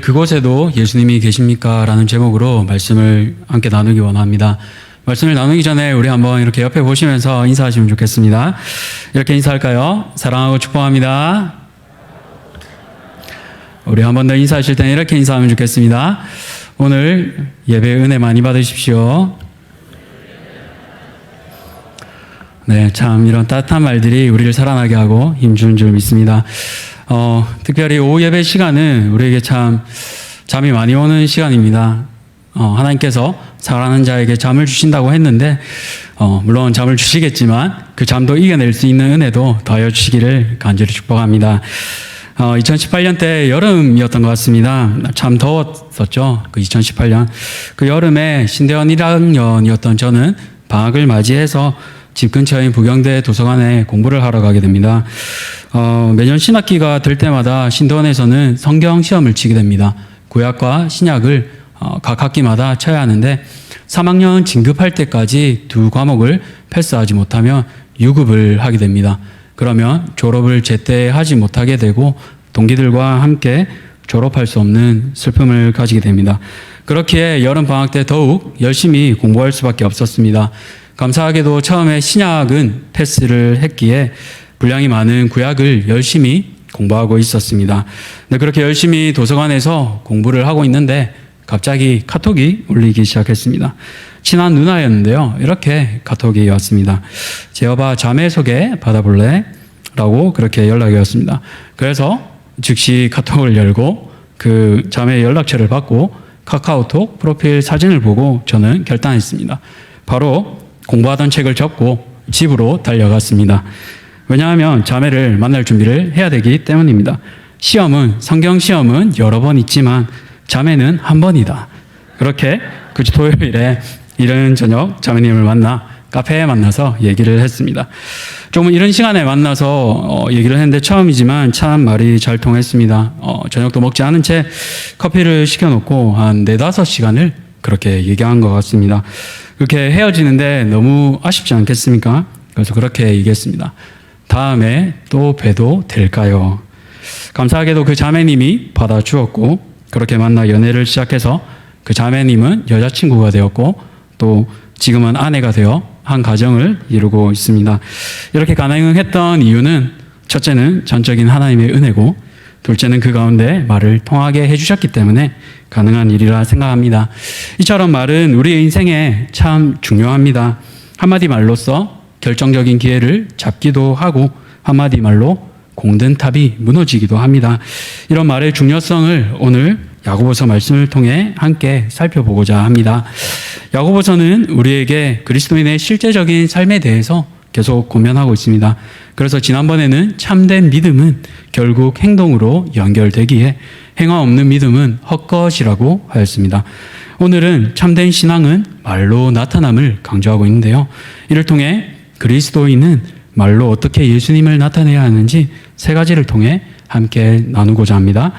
그곳에도 예수님이 계십니까? 라는 제목으로 말씀을 함께 나누기 원합니다. 말씀을 나누기 전에 우리 한번 이렇게 옆에 보시면서 인사하시면 좋겠습니다. 이렇게 인사할까요? 사랑하고 축복합니다. 우리 한 번 더 인사하실 때는 이렇게 인사하면 좋겠습니다. 오늘 예배 은혜 많이 받으십시오. 네, 참 이런 따뜻한 말들이 우리를 살아나게 하고 힘주는 줄 믿습니다. 어, 특별히 오후 예배 시간은 우리에게 참 잠이 많이 오는 시간입니다. 어, 하나님께서 사랑하는 자에게 잠을 주신다고 했는데, 어, 물론 잠을 주시겠지만 그 잠도 이겨낼 수 있는 은혜도 더하여 주시기를 간절히 축복합니다. 어, 2018년 때 여름이었던 것 같습니다. 참 더웠었죠. 그 2018년. 그 여름에 신대원 1학년이었던 저는 방학을 맞이해서 집 근처인 부경대 도서관에 공부를 하러 가게 됩니다. 어, 매년 신학기가 될 때마다 신도원에서는 성경 시험을 치게 됩니다. 구약과 신약을 어, 각 학기마다 쳐야 하는데 3학년 진급할 때까지 두 과목을 패스하지 못하면 유급을 하게 됩니다. 그러면 졸업을 제때 하지 못하게 되고 동기들과 함께 졸업할 수 없는 슬픔을 가지게 됩니다. 그렇기에 여름 방학 때 더욱 열심히 공부할 수밖에 없었습니다. 감사하게도 처음에 신약은 패스를 했기에 분량이 많은 구약을 열심히 공부하고 있었습니다. 네, 그렇게 열심히 도서관에서 공부를 하고 있는데 갑자기 카톡이 울리기 시작했습니다. 친한 누나였는데요. 이렇게 카톡이 왔습니다. 제어봐 자매 소개 받아볼래? 라고 그렇게 연락이 왔습니다. 그래서 즉시 카톡을 열고 그 자매의 연락처를 받고 카카오톡 프로필 사진을 보고 저는 결단했습니다. 바로 공부하던 책을 접고 집으로 달려갔습니다. 왜냐하면 자매를 만날 준비를 해야 되기 때문입니다. 시험은, 성경 시험은 여러 번 있지만 자매는 한 번이다. 그렇게 그 토요일에 이른 저녁 자매님을 만나 카페에 만나서 얘기를 했습니다. 좀 이런 시간에 만나서 어, 얘기를 했는데 처음이지만 참 말이 잘 통했습니다. 어, 저녁도 먹지 않은 채 커피를 시켜놓고 한 네다섯 시간을 그렇게 얘기한 것 같습니다. 그렇게 헤어지는데 너무 아쉽지 않겠습니까? 그래서 그렇게 얘기했습니다. 다음에 또 봬도 될까요? 감사하게도 그 자매님이 받아주었고 그렇게 만나 연애를 시작해서 그 자매님은 여자친구가 되었고 또 지금은 아내가 되어 한 가정을 이루고 있습니다. 이렇게 가능했던 이유는 첫째는 전적인 하나님의 은혜고 둘째는 그 가운데 말을 통하게 해주셨기 때문에 가능한 일이라 생각합니다. 이처럼 말은 우리의 인생에 참 중요합니다. 한마디 말로써 결정적인 기회를 잡기도 하고 한마디 말로 공든 탑이 무너지기도 합니다. 이런 말의 중요성을 오늘 야고보서 말씀을 통해 함께 살펴보고자 합니다. 야고보서는 우리에게 그리스도인의 실제적인 삶에 대해서 계속 고면하고 있습니다. 그래서 지난번에는 참된 믿음은 결국 행동으로 연결되기에 행함 없는 믿음은 헛것이라고 하였습니다. 오늘은 참된 신앙은 말로 나타남을 강조하고 있는데요. 이를 통해 그리스도인은 말로 어떻게 예수님을 나타내야 하는지 세 가지를 통해 함께 나누고자 합니다.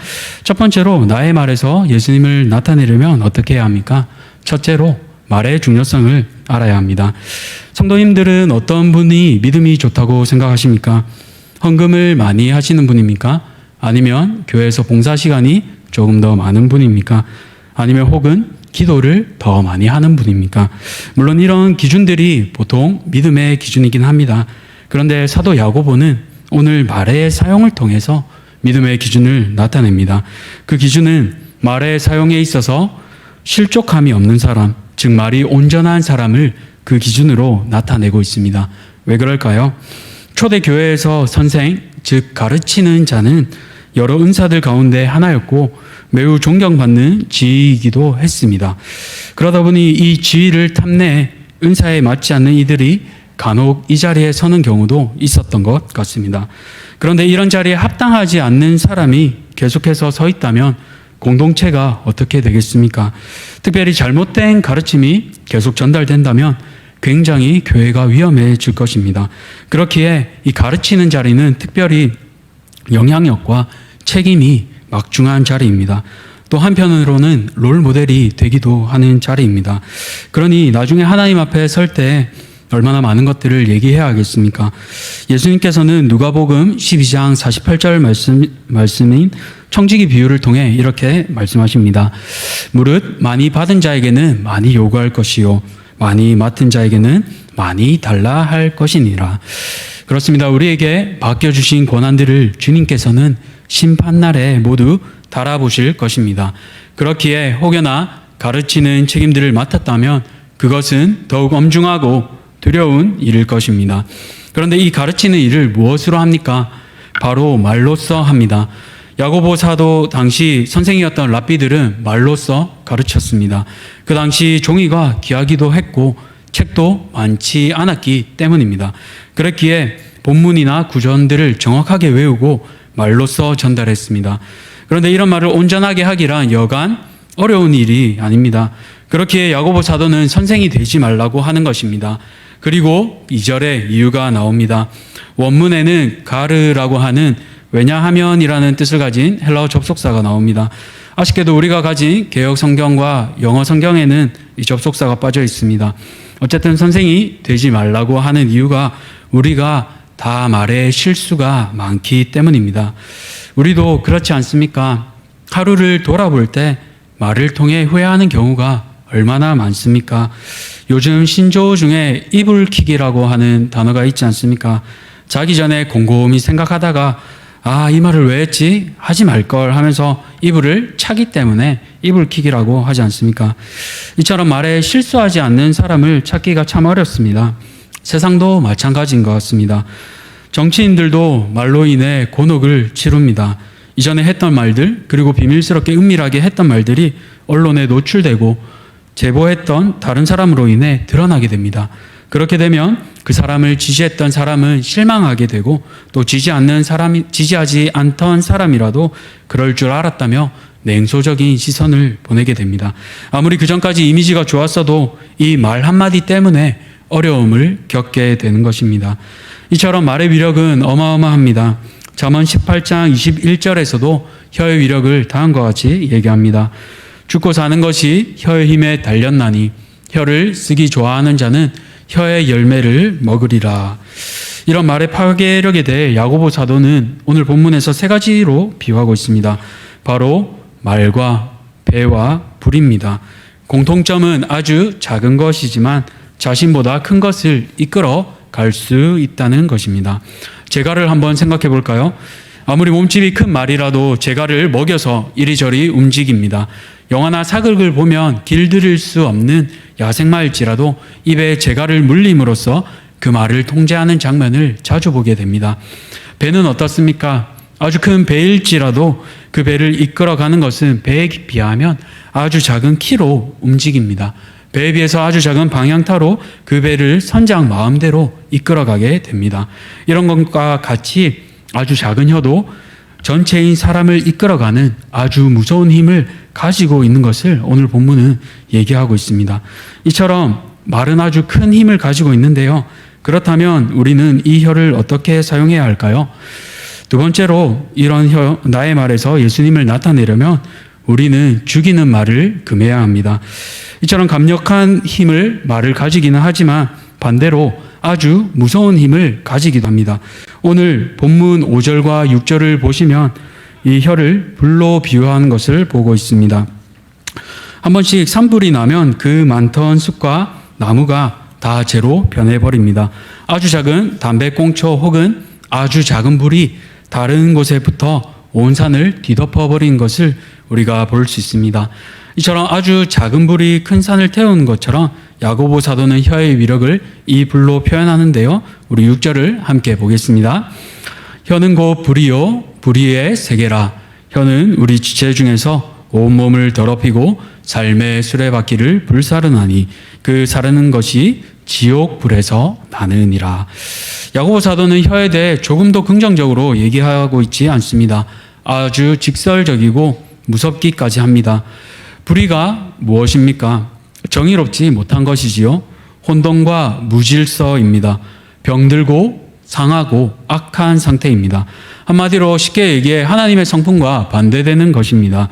첫 번째로 나의 말에서 예수님을 나타내려면 어떻게 해야 합니까? 첫째로 말의 중요성을 알아야 합니다. 성도님들은 어떤 분이 믿음이 좋다고 생각하십니까? 헌금을 많이 하시는 분입니까? 아니면 교회에서 봉사 시간이 조금 더 많은 분입니까? 아니면 혹은 기도를 더 많이 하는 분입니까? 물론 이런 기준들이 보통 믿음의 기준이긴 합니다. 그런데 사도 야고보는 오늘 말의 사용을 통해서 믿음의 기준을 나타냅니다. 그 기준은 말의 사용에 있어서 실족함이 없는 사람, 즉 말이 온전한 사람을 그 기준으로 나타내고 있습니다. 왜 그럴까요? 초대 교회에서 선생, 즉 가르치는 자는 여러 은사들 가운데 하나였고 매우 존경받는 지위이기도 했습니다. 그러다 보니 이 지위를 탐내 은사에 맞지 않는 이들이 간혹 이 자리에 서는 경우도 있었던 것 같습니다. 그런데 이런 자리에 합당하지 않는 사람이 계속해서 서 있다면 공동체가 어떻게 되겠습니까? 특별히 잘못된 가르침이 계속 전달된다면 굉장히 교회가 위험해질 것입니다. 그렇기에 이 가르치는 자리는 특별히 영향력과 책임이 막중한 자리입니다. 또 한편으로는 롤 모델이 되기도 하는 자리입니다. 그러니 나중에 하나님 앞에 설 때 얼마나 많은 것들을 얘기해야 하겠습니까? 예수님께서는 누가복음 12장 48절 말씀, 말씀인 청지기 비유를 통해 이렇게 말씀하십니다. 무릇 많이 받은 자에게는 많이 요구할 것이요 많이 맡은 자에게는 많이 달라 할 것이니라. 그렇습니다. 우리에게 맡겨주신 권한들을 주님께서는 심판날에 모두 달아보실 것입니다. 그렇기에 혹여나 가르치는 책임들을 맡았다면 그것은 더욱 엄중하고 두려운 일일 것입니다. 그런데 이 가르치는 일을 무엇으로 합니까? 바로 말로써 합니다. 야고보 사도 당시 선생이었던 랍비들은 말로써 가르쳤습니다. 그 당시 종이가 귀하기도 했고 책도 많지 않았기 때문입니다. 그랬기에 본문이나 구전들을 정확하게 외우고 말로써 전달했습니다. 그런데 이런 말을 온전하게 하기란 여간 어려운 일이 아닙니다. 그렇기에 야고보 사도는 선생이 되지 말라고 하는 것입니다. 그리고 2절에 이유가 나옵니다. 원문에는 가르라고 하는 왜냐하면이라는 뜻을 가진 헬라어 접속사가 나옵니다. 아쉽게도 우리가 가진 개혁 성경과 영어 성경에는 이 접속사가 빠져 있습니다. 어쨌든 선생이 되지 말라고 하는 이유가 우리가 다 말에 실수가 많기 때문입니다. 우리도 그렇지 않습니까? 하루를 돌아볼 때 말을 통해 후회하는 경우가 얼마나 많습니까? 요즘 신조어 중에 이불킥이라고 하는 단어가 있지 않습니까? 자기 전에 곰곰이 생각하다가 아, 이 말을 왜 했지? 하지 말 걸 하면서 이불을 차기 때문에 이불킥이라고 하지 않습니까? 이처럼 말에 실수하지 않는 사람을 찾기가 참 어렵습니다. 세상도 마찬가지인 것 같습니다. 정치인들도 말로 인해 곤혹을 치릅니다. 이전에 했던 말들, 그리고 비밀스럽게 은밀하게 했던 말들이 언론에 노출되고 제보했던 다른 사람으로 인해 드러나게 됩니다. 그렇게 되면 그 사람을 지지했던 사람은 실망하게 되고 또 지지 않는 사람이 지지하지 않던 사람이라도 그럴 줄 알았다며 냉소적인 시선을 보내게 됩니다. 아무리 그 전까지 이미지가 좋았어도 이 말 한마디 때문에 어려움을 겪게 되는 것입니다. 이처럼 말의 위력은 어마어마합니다. 잠언 18장 21절에서도 혀의 위력을 다음과 같이 얘기합니다. 죽고 사는 것이 혀의 힘에 달렸나니 혀를 쓰기 좋아하는 자는 혀의 열매를 먹으리라. 이런 말의 파괴력에 대해 야고보 사도는 오늘 본문에서 세 가지로 비유하고 있습니다. 바로 말과 배와 불입니다. 공통점은 아주 작은 것이지만 자신보다 큰 것을 이끌어 갈 수 있다는 것입니다. 제가를 한번 생각해 볼까요? 아무리 몸집이 큰 말이라도 제가를 먹여서 이리저리 움직입니다. 영화나 사극을 보면 길들일 수 없는 야생마일지라도 입에 제가를 물림으로써 그 말을 통제하는 장면을 자주 보게 됩니다. 배는 어떻습니까? 아주 큰 배일지라도 그 배를 이끌어가는 것은 배에 비하면 아주 작은 키로 움직입니다. 배에 비해서 아주 작은 방향타로 그 배를 선장 마음대로 이끌어가게 됩니다. 이런 것과 같이 아주 작은 혀도 전체인 사람을 이끌어가는 아주 무서운 힘을 가지고 있는 것을 오늘 본문은 얘기하고 있습니다. 이처럼 말은 아주 큰 힘을 가지고 있는데요. 그렇다면 우리는 이 혀를 어떻게 사용해야 할까요? 두 번째로 이런 혀, 나의 말에서 예수님을 나타내려면 우리는 죽이는 말을 금해야 합니다. 이처럼 강력한 힘을 말을 가지기는 하지만 반대로 아주 무서운 힘을 가지기도 합니다. 오늘 본문 5절과 6절을 보시면 이 혀를 불로 비유한 것을 보고 있습니다. 한 번씩 산불이 나면 그 많던 숲과 나무가 다 재로 변해버립니다. 아주 작은 담배꽁초 혹은 아주 작은 불이 다른 곳에 붙어 온 산을 뒤덮어 버린 것을 우리가 볼 수 있습니다. 이처럼 아주 작은 불이 큰 산을 태우는 것처럼 야고보 사도는 혀의 위력을 이 불로 표현하는데요. 우리 6절을 함께 보겠습니다. 혀는 곧 불이요 불의의 세계라. 혀는 우리 지체 중에서 온몸을 더럽히고 삶의 수레바퀴를 불사르나니 그 사르는 것이 지옥 불에서 나느니라. 야고보 사도는 혀에 대해 조금도 긍정적으로 얘기하고 있지 않습니다. 아주 직설적이고 무섭기까지 합니다. 불의가 무엇입니까? 정의롭지 못한 것이지요. 혼돈과 무질서입니다. 병들고 상하고 악한 상태입니다. 한마디로 쉽게 얘기해 하나님의 성품과 반대되는 것입니다.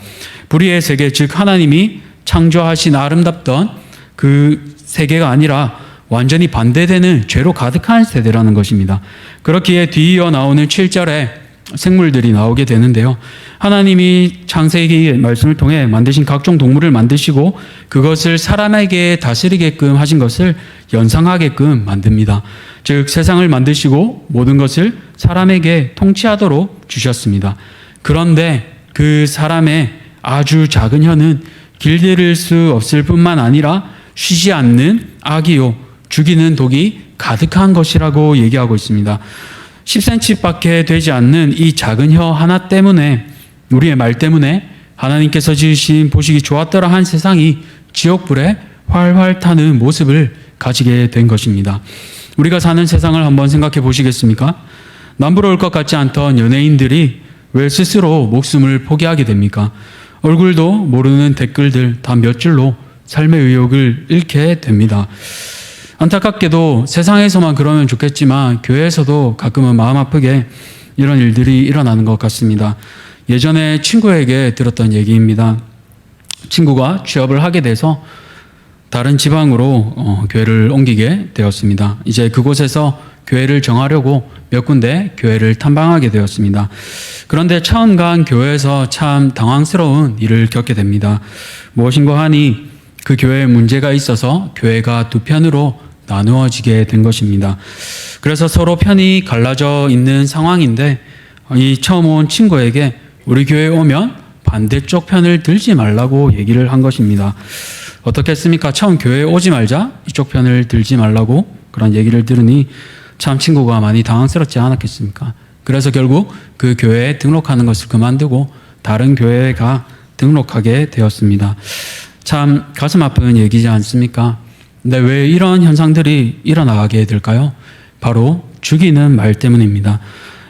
불의의 세계, 즉 하나님이 창조하신 아름답던 그 세계가 아니라 완전히 반대되는 죄로 가득한 세대라는 것입니다. 그렇기에 뒤이어 나오는 7절에 생물들이 나오게 되는데요. 하나님이 창세기 말씀을 통해 만드신 각종 동물을 만드시고 그것을 사람에게 다스리게끔 하신 것을 연상하게끔 만듭니다. 즉 세상을 만드시고 모든 것을 사람에게 통치하도록 주셨습니다. 그런데 그 사람의 아주 작은 혀는 길들일 수 없을 뿐만 아니라 쉬지 않는 악이요 죽이는 독이 가득한 것이라고 얘기하고 있습니다. 10cm밖에 되지 않는 이 작은 혀 하나 때문에 우리의 말 때문에 하나님께서 지으신 보시기 좋았더라 한 세상이 지옥불에 활활 타는 모습을 가지게 된 것입니다. 우리가 사는 세상을 한번 생각해 보시겠습니까? 남부러울 것 같지 않던 연예인들이 왜 스스로 목숨을 포기하게 됩니까? 얼굴도 모르는 댓글들 다 몇 줄로 삶의 의욕을 잃게 됩니다. 안타깝게도 세상에서만 그러면 좋겠지만 교회에서도 가끔은 마음 아프게 이런 일들이 일어나는 것 같습니다. 예전에 친구에게 들었던 얘기입니다. 친구가 취업을 하게 돼서 다른 지방으로 어, 교회를 옮기게 되었습니다. 이제 그곳에서 교회를 정하려고 몇 군데 교회를 탐방하게 되었습니다. 그런데 처음 간 교회에서 참 당황스러운 일을 겪게 됩니다. 무엇인가 하니 그 교회에 문제가 있어서 교회가 두 편으로 나누어지게 된 것입니다. 그래서 서로 편이 갈라져 있는 상황인데 이 처음 온 친구에게 우리 교회에 오면 반대쪽 편을 들지 말라고 얘기를 한 것입니다. 어떻게 했습니까? 처음 교회에 오지 말자 이쪽 편을 들지 말라고 그런 얘기를 들으니 참 친구가 많이 당황스럽지 않았겠습니까? 그래서 결국 그 교회에 등록하는 것을 그만두고 다른 교회에 가 등록하게 되었습니다. 참 가슴 아픈 얘기지 않습니까? 근데 왜 이런 현상들이 일어나게 될까요? 바로 죽이는 말 때문입니다.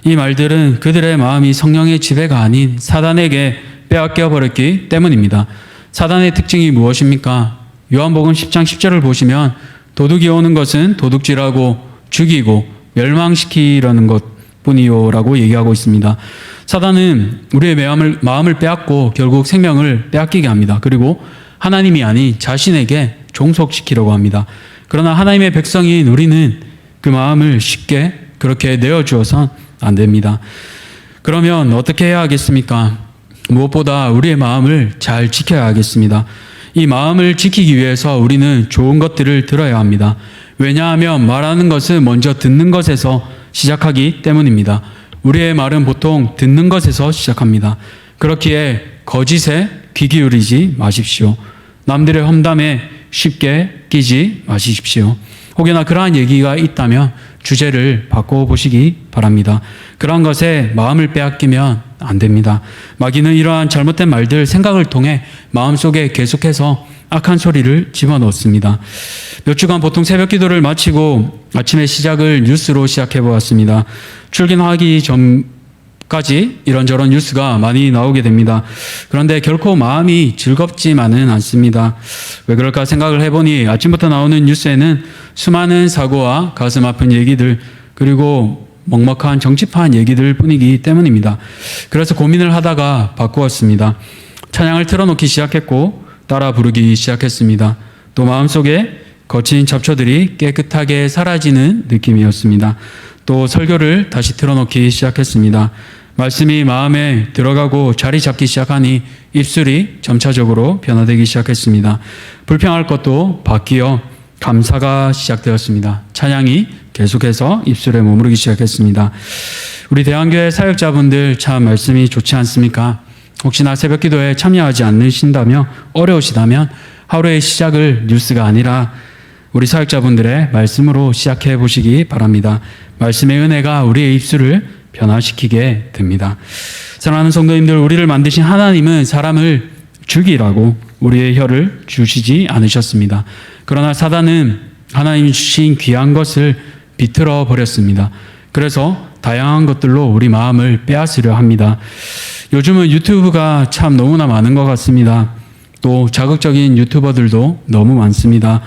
이 말들은 그들의 마음이 성령의 지배가 아닌 사단에게 빼앗겨 버렸기 때문입니다. 사단의 특징이 무엇입니까? 요한복음 10장 10절을 보시면 도둑이 오는 것은 도둑질하고 죽이고 멸망시키려는 것 뿐이요라고 얘기하고 있습니다. 사단은 우리의 마음을, 마음을 빼앗고 결국 생명을 빼앗기게 합니다. 그리고 하나님이 아닌 자신에게 종속시키려고 합니다. 그러나 하나님의 백성인 우리는 그 마음을 쉽게 그렇게 내어주어선 안 됩니다. 그러면 어떻게 해야 하겠습니까? 무엇보다 우리의 마음을 잘 지켜야 하겠습니다. 이 마음을 지키기 위해서 우리는 좋은 것들을 들어야 합니다. 왜냐하면 말하는 것은 먼저 듣는 것에서 시작하기 때문입니다. 우리의 말은 보통 듣는 것에서 시작합니다. 그렇기에 거짓에 귀 기울이지 마십시오. 남들의 험담에 쉽게 끼지 마십시오. 혹여나 그러한 얘기가 있다면 주제를 바꿔 보시기 바랍니다. 그러한 것에 마음을 빼앗기면 안 됩니다. 마귀는 이러한 잘못된 말들, 생각을 통해 마음속에 계속해서 악한 소리를 집어넣습니다. 몇 주간 보통 새벽 기도를 마치고 아침의 시작을 뉴스로 시작해 보았습니다. 출근하기 전까지 이런저런 뉴스가 많이 나오게 됩니다. 그런데 결코 마음이 즐겁지만은 않습니다. 왜 그럴까 생각을 해보니 아침부터 나오는 뉴스에는 수많은 사고와 가슴 아픈 얘기들 그리고 먹먹한 정치판 얘기들 뿐이기 때문입니다. 그래서 고민을 하다가 바꾸었습니다. 찬양을 틀어놓기 시작했고 따라 부르기 시작했습니다. 또 마음속에 거친 잡초들이 깨끗하게 사라지는 느낌이었습니다. 또 설교를 다시 틀어놓기 시작했습니다. 말씀이 마음에 들어가고 자리 잡기 시작하니 입술이 점차적으로 변화되기 시작했습니다. 불평할 것도 바뀌어 감사가 시작되었습니다. 찬양이 계속해서 입술에 머무르기 시작했습니다. 우리 대한교회 사역자분들 참 말씀이 좋지 않습니까? 혹시나 새벽 기도에 참여하지 않으신다며 어려우시다면 하루의 시작을 뉴스가 아니라 우리 사역자분들의 말씀으로 시작해 보시기 바랍니다. 말씀의 은혜가 우리의 입술을 변화시키게 됩니다. 사랑하는 성도님들, 우리를 만드신 하나님은 사람을 죽이라고 우리의 혀를 주시지 않으셨습니다. 그러나 사단은 하나님 주신 귀한 것을 비틀어 버렸습니다. 그래서 다양한 것들로 우리 마음을 빼앗으려 합니다. 요즘은 유튜브가 참 너무나 많은 것 같습니다. 또 자극적인 유튜버들도 너무 많습니다.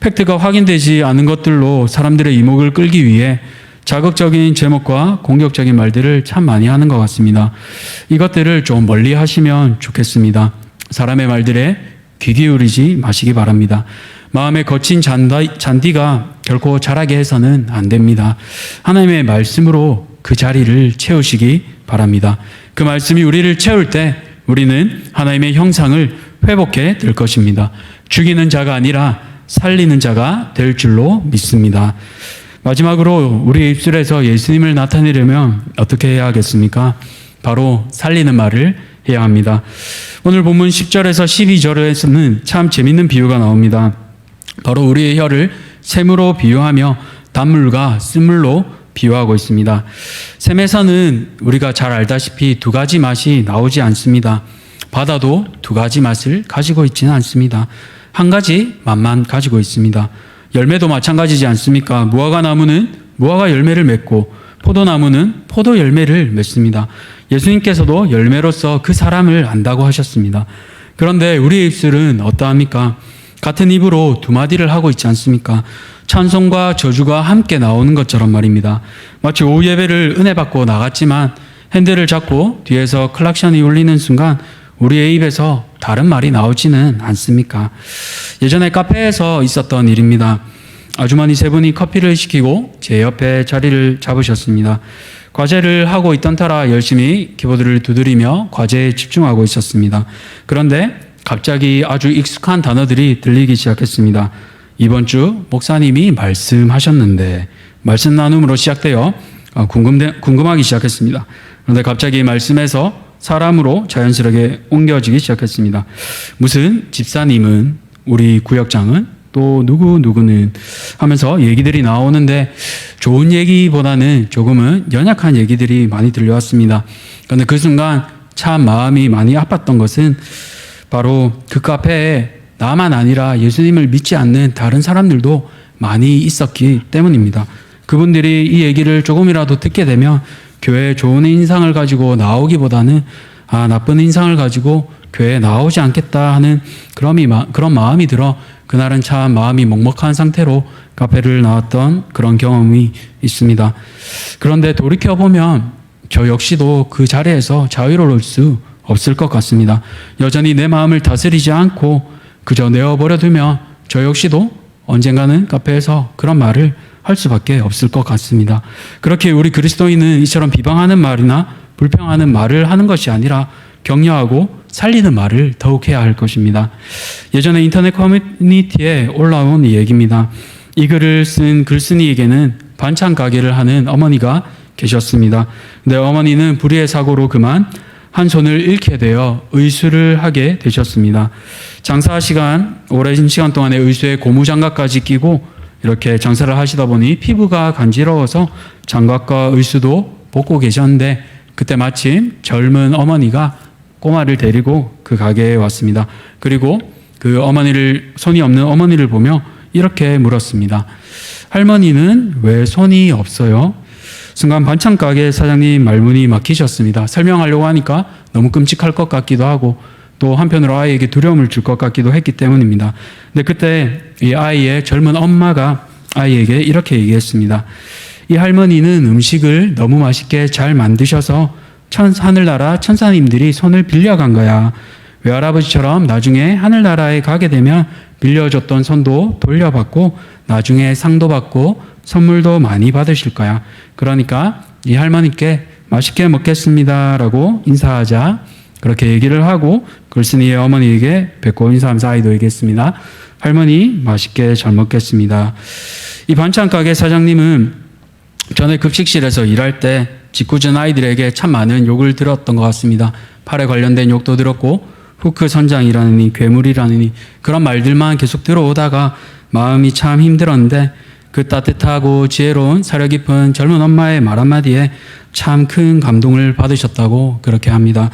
팩트가 확인되지 않은 것들로 사람들의 이목을 끌기 위해 자극적인 제목과 공격적인 말들을 참 많이 하는 것 같습니다. 이것들을 좀 멀리 하시면 좋겠습니다. 사람의 말들에 귀 기울이지 마시기 바랍니다. 마음의 거친 잔디, 잔디 가 결코 자라게 해서는 안 됩니다. 하나님의 말씀으로 그 자리를 채우시기 바랍니다. 그 말씀이 우리를 채울 때 우리는 하나님의 형상을 회복해 될 것입니다. 죽이는 자가 아니라 살리는 자가 될 줄로 믿습니다. 마지막으로 우리 입술에서 예수님을 나타내려면 어떻게 해야 하겠습니까? 바로 살리는 말을 해야 합니다. 오늘 본문 10절에서 12절에서는 참 재밌는 비유가 나옵니다. 바로 우리의 혀를 샘으로 비유하며 단물과 쓴물로 비유하고 있습니다. 샘에서는 우리가 잘 알다시피 두 가지 맛이 나오지 않습니다. 바다도 두 가지 맛을 가지고 있지는 않습니다. 한 가지 맛만 가지고 있습니다. 열매도 마찬가지지 않습니까? 무화과 나무는 무화과 열매를 맺고 포도나무는 포도 열매를 맺습니다. 예수님께서도 열매로서 그 사람을 안다고 하셨습니다. 그런데 우리 입술은 어떠합니까? 같은 입으로 두 마디를 하고 있지 않습니까? 찬송과 저주가 함께 나오는 것처럼 말입니다. 마치 오후 예배를 은혜 받고 나갔지만 핸들을 잡고 뒤에서 클락션이 울리는 순간 우리의 입에서 다른 말이 나오지는 않습니까? 예전에 카페에서 있었던 일입니다. 아주머니 세 분이 커피를 시키고 제 옆에 자리를 잡으셨습니다. 과제를 하고 있던 터라 열심히 키보드를 두드리며 과제에 집중하고 있었습니다. 그런데 갑자기 아주 익숙한 단어들이 들리기 시작했습니다. 이번 주 목사님이 말씀하셨는데 말씀 나눔으로 시작되어 어, 궁금대, 궁금하기 시작했습니다. 그런데 갑자기 말씀에서 사람으로 자연스럽게 옮겨지기 시작했습니다. 무슨 집사님은 우리 구역장은 또 누구 누구는 하면서 얘기들이 나오는데 좋은 얘기보다는 조금은 연약한 얘기들이 많이 들려왔습니다. 그런데 그 순간 참 마음이 많이 아팠던 것은 바로 그 카페에 나만 아니라 예수님을 믿지 않는 다른 사람들도 많이 있었기 때문입니다. 그분들이 이 얘기를 조금이라도 듣게 되면 교회에 좋은 인상을 가지고 나오기보다는 아, 나쁜 인상을 가지고 교회에 나오지 않겠다 하는 그런, 그런 마음이 들어 그날은 참 마음이 먹먹한 상태로 카페를 나왔던 그런 경험이 있습니다. 그런데 돌이켜보면 저 역시도 그 자리에서 자유로울 수 없을 것 같습니다. 여전히 내 마음을 다스리지 않고 그저 내어버려 두면 저 역시도 언젠가는 카페에서 그런 말을 할 수밖에 없을 것 같습니다. 그렇게 우리 그리스도인은 이처럼 비방하는 말이나 불평하는 말을 하는 것이 아니라 격려하고 살리는 말을 더욱 해야 할 것입니다. 예전에 인터넷 커뮤니티에 올라온 얘기입니다. 이 글을 쓴 글쓴이에게는 반찬 가게를 하는 어머니가 계셨습니다. 근데 어머니는 불의의 사고로 그만 한 손을 잃게 되어 의수를 하게 되셨습니다. 장사 시간, 오랜 시간 동안에 의수에 고무장갑까지 끼고 이렇게 장사를 하시다 보니 피부가 간지러워서 장갑과 의수도 벗고 계셨는데 그때 마침 젊은 어머니가 꼬마를 데리고 그 가게에 왔습니다. 그리고 그 어머니를 손이 없는 어머니를 보며 이렇게 물었습니다. 할머니는 왜 손이 없어요? 순간 반찬 가게 사장님 말문이 막히셨습니다. 설명하려고 하니까 너무 끔찍할 것 같기도 하고 또 한편으로 아이에게 두려움을 줄 것 같기도 했기 때문입니다. 근데 그때 이 아이의 젊은 엄마가 아이에게 이렇게 얘기했습니다. 이 할머니는 음식을 너무 맛있게 잘 만드셔서 천, 하늘나라 천사님들이 손을 빌려간 거야. 외할아버지처럼 나중에 하늘나라에 가게 되면 빌려줬던 손도 돌려받고 나중에 상도 받고 선물도 많이 받으실 거야. 그러니까 이 할머니께 맛있게 먹겠습니다라고 인사하자. 그렇게 얘기를 하고 글쓴이의 어머니에게 뵙고 인사하면서 아이도 얘기했습니다. 할머니 맛있게 잘 먹겠습니다. 이 반찬 가게 사장님은 전에 급식실에서 일할 때 짓궂은 아이들에게 참 많은 욕을 들었던 것 같습니다. 팔에 관련된 욕도 들었고 후크 선장이라느니 괴물이라느니 그런 말들만 계속 들어오다가 마음이 참 힘들었는데 그 따뜻하고 지혜로운 사려 깊은 젊은 엄마의 말 한마디에 참 큰 감동을 받으셨다고 그렇게 합니다.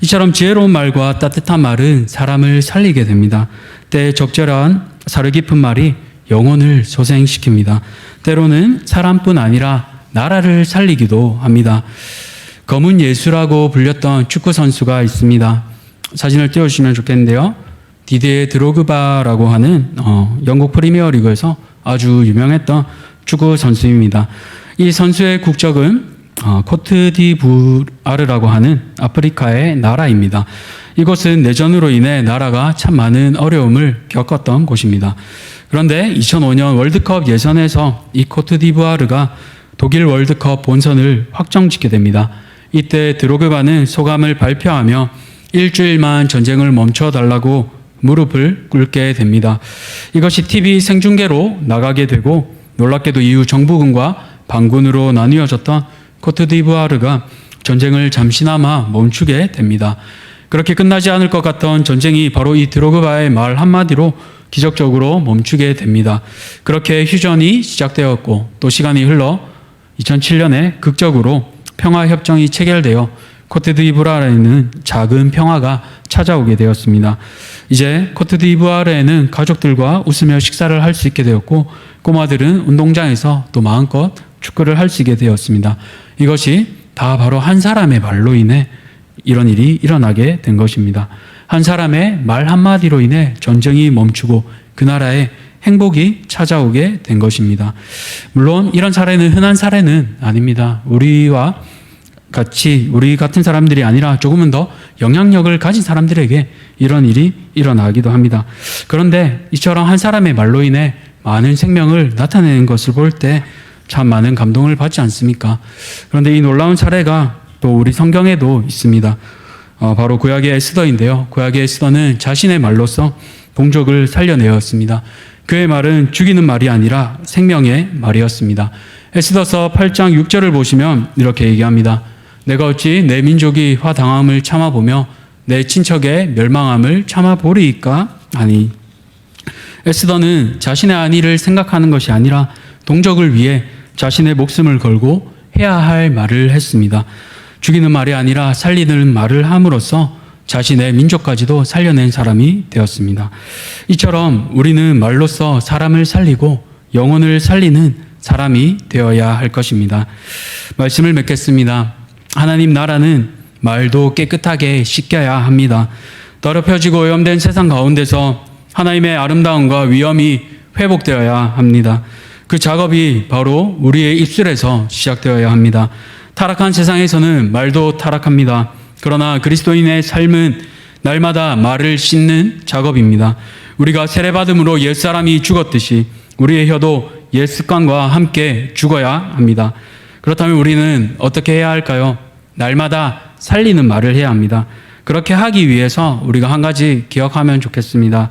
이처럼 지혜로운 말과 따뜻한 말은 사람을 살리게 됩니다. 때 적절한 사려 깊은 말이 영혼을 소생시킵니다. 때로는 사람뿐 아니라 나라를 살리기도 합니다. 검은 예수라고 불렸던 축구 선수가 있습니다. 사진을 띄워주시면 좋겠는데요. 디디에 드로그바라고 하는 어, 영국 프리미어리그에서 아주 유명했던 축구 선수입니다. 이 선수의 국적은 어, 코트디부아르라고 하는 아프리카의 나라입니다. 이곳은 내전으로 인해 나라가 참 많은 어려움을 겪었던 곳입니다. 그런데 2005년 월드컵 예선에서 이 코트디부아르가 독일 월드컵 본선을 확정짓게 됩니다. 이때 드로그바는 소감을 발표하며 일주일만 전쟁을 멈춰달라고 무릎을 꿇게 됩니다. 이것이 TV 생중계로 나가게 되고 놀랍게도 이후 정부군과 반군으로 나뉘어졌던 코트디부아르가 전쟁을 잠시나마 멈추게 됩니다. 그렇게 끝나지 않을 것 같던 전쟁이 바로 이 드로그바의 말 한마디로 기적적으로 멈추게 됩니다. 그렇게 휴전이 시작되었고 또 시간이 흘러 2007년에 극적으로 평화협정이 체결되어 코트디부아르에는 작은 평화가 찾아오게 되었습니다. 이제 코트디부아르에는 가족들과 웃으며 식사를 할 수 있게 되었고 꼬마들은 운동장에서 또 마음껏 축구를 할 수 있게 되었습니다. 이것이 다 바로 한 사람의 말로 인해 이런 일이 일어나게 된 것입니다. 한 사람의 말 한마디로 인해 전쟁이 멈추고 그 나라에 행복이 찾아오게 된 것입니다. 물론 이런 사례는 흔한 사례는 아닙니다. 우리와 같이 우리 같은 사람들이 아니라 조금은 더 영향력을 가진 사람들에게 이런 일이 일어나기도 합니다. 그런데 이처럼 한 사람의 말로 인해 많은 생명을 나타내는 것을 볼 때 참 많은 감동을 받지 않습니까? 그런데 이 놀라운 사례가 또 우리 성경에도 있습니다. 어, 바로 구약의 에스더인데요. 구약의 에스더는 자신의 말로써 동족을 살려내었습니다. 그의 말은 죽이는 말이 아니라 생명의 말이었습니다. 에스더서 8장 6절을 보시면 이렇게 얘기합니다. 내가 어찌 내 민족이 화당함을 참아보며 내 친척의 멸망함을 참아보리이까? 아니. 에스더는 자신의 안위를 생각하는 것이 아니라 동족을 위해 자신의 목숨을 걸고 해야 할 말을 했습니다. 죽이는 말이 아니라 살리는 말을 함으로써 자신의 민족까지도 살려낸 사람이 되었습니다. 이처럼 우리는 말로써 사람을 살리고 영혼을 살리는 사람이 되어야 할 것입니다. 말씀을 맺겠습니다. 하나님 나라는 말도 깨끗하게 씻겨야 합니다. 더럽혀지고 오염된 세상 가운데서 하나님의 아름다움과 위엄이 회복되어야 합니다. 그 작업이 바로 우리의 입술에서 시작되어야 합니다. 타락한 세상에서는 말도 타락합니다. 그러나 그리스도인의 삶은 날마다 말을 씻는 작업입니다. 우리가 세례받음으로 옛사람이 죽었듯이 우리의 혀도 옛 습관과 함께 죽어야 합니다. 그렇다면 우리는 어떻게 해야 할까요? 날마다 살리는 말을 해야 합니다. 그렇게 하기 위해서 우리가 한 가지 기억하면 좋겠습니다.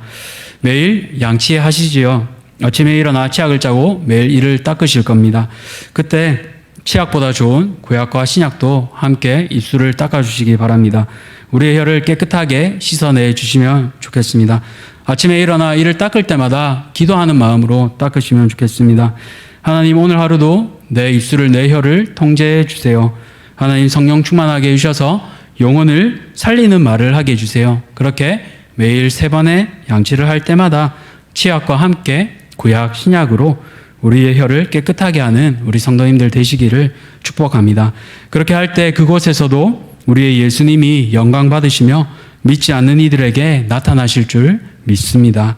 매일 양치하시지요. 아침에 일어나 치약을 짜고 매일 이를 닦으실 겁니다. 그때 치약보다 좋은 구약과 신약도 함께 입술을 닦아주시기 바랍니다. 우리의 혀를 깨끗하게 씻어내 주시면 좋겠습니다. 아침에 일어나 이를 닦을 때마다 기도하는 마음으로 닦으시면 좋겠습니다. 하나님 오늘 하루도 내 입술을 내 혀를 통제해 주세요. 하나님 성령 충만하게 해주셔서 영혼을 살리는 말을 하게 해주세요. 그렇게 매일 세 번의 양치를 할 때마다 치약과 함께 구약, 신약으로 우리의 혀를 깨끗하게 하는 우리 성도님들 되시기를 축복합니다. 그렇게 할 때 그곳에서도 우리의 예수님이 영광 받으시며 믿지 않는 이들에게 나타나실 줄 믿습니다.